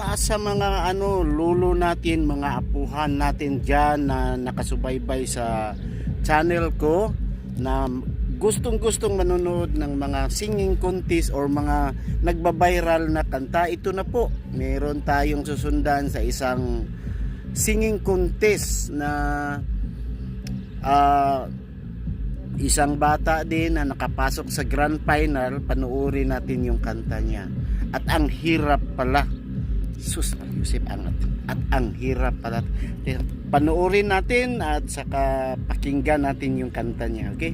ah, sa mga ano lulo natin, mga apuhan natin diyan na nakasubaybay sa channel ko na gustong-gustong manonood ng mga singing contest or mga nagba-viral na kanta. Ito na po, meron tayong susundan sa isang singing contest na ah, isang bata din na nakapasok sa grand final, panuorin natin yung kanta niya. At ang hirap pala. Sus, Yusuf, ang at ang hirap pala. Panuorin natin at saka pakinggan natin yung kanta niya, okay?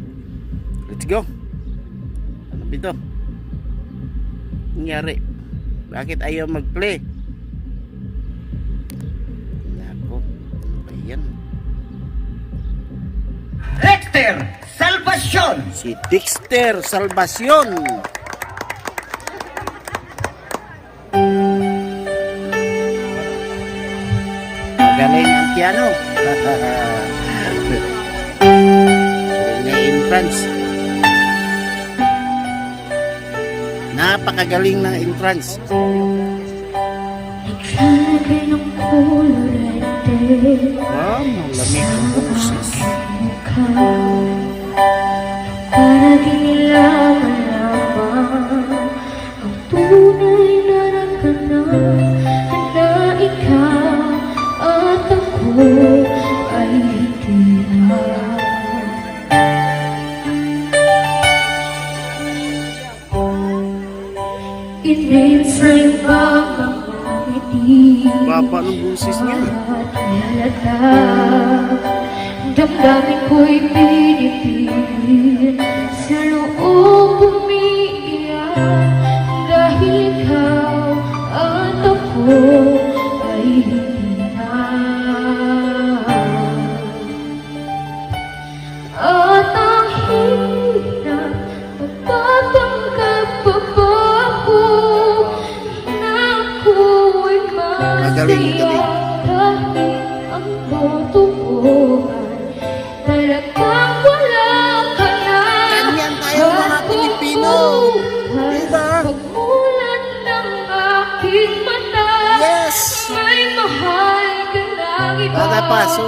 Let's go. Ano ba ito? Nangyari. Bakit ayaw mag-play? Nako, ano ba yan? Dexter Salvacion. Si Dexter Salvacion. Ang. Galing na entrance. Napakagaling ng entrance. Wow, malamig ang boses. Para di Baba ng boses niya. Damdamin ko'y pinipigil Sa loob ka na Ganyan tayo, mga Pilipino. Diba? Yes! Bata pa, so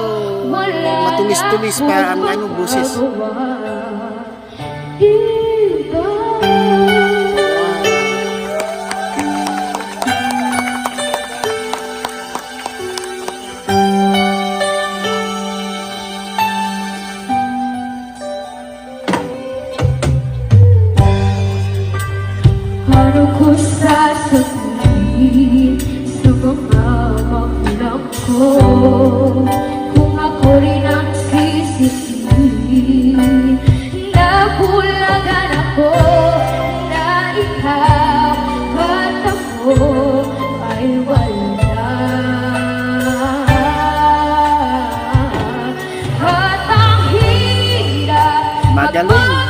Wala matulis-tulis na pa ang ano boses. magawa. Paano ko sasabihin sa mga magulang Kung ako rin ang sisisihin Nabulagan ako na ikaw at ako ay wala At ang hirap Magaling.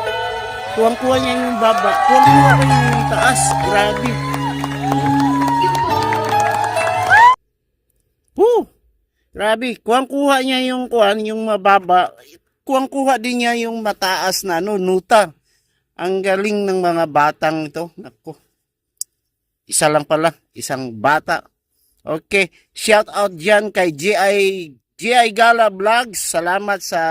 Tuwang-tuwa niya yung baba. Tuwang-tuwa rin yung taas. Grabe. Woo! Grabe, kuwang-kuha niya yung kuwan, yung mababa. Kuwang-kuha din niya yung mataas na ano, nuta. Ang galing ng mga batang ito. Nako. Isa lang pala, isang bata. Okay, shout out diyan kay GI GI Gala Vlogs. Salamat sa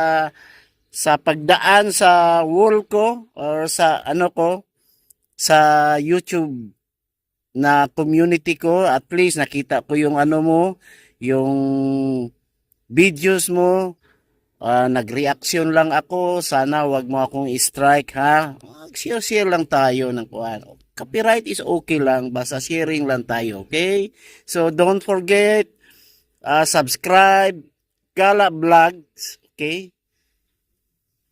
sa pagdaan sa wall ko or sa ano ko sa YouTube na community ko. At least nakita ko yung ano mo, yung videos mo. Ah, nag-reaction lang ako. Sana wag mo akong i-strike ha. Share-share lang tayo ng kuan. Copyright is okay lang. Basta sharing lang tayo. Okay? So don't forget ah, subscribe Gala Vlogs. Okay?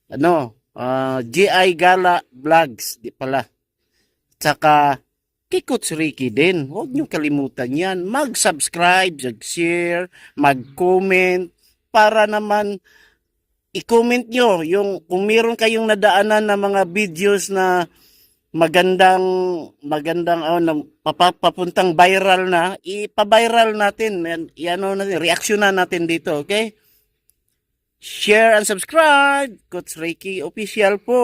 Ano? ah, GI Gala Vlogs. Di pala. Tsaka Kikots Ricky din. Huwag niyo kalimutan yan. Mag-subscribe, mag-share, mag-comment para naman i-comment nyo yung kung meron kayong nadaanan na mga videos na magandang magandang oh, na, papa- papuntang viral na ipa-viral natin yan ano natin reaksyonan natin dito okay share and subscribe. Coach Ricky official po.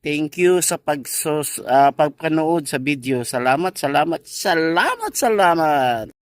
Thank you sa pagsos ah, pagpanood sa video. Salamat salamat salamat salamat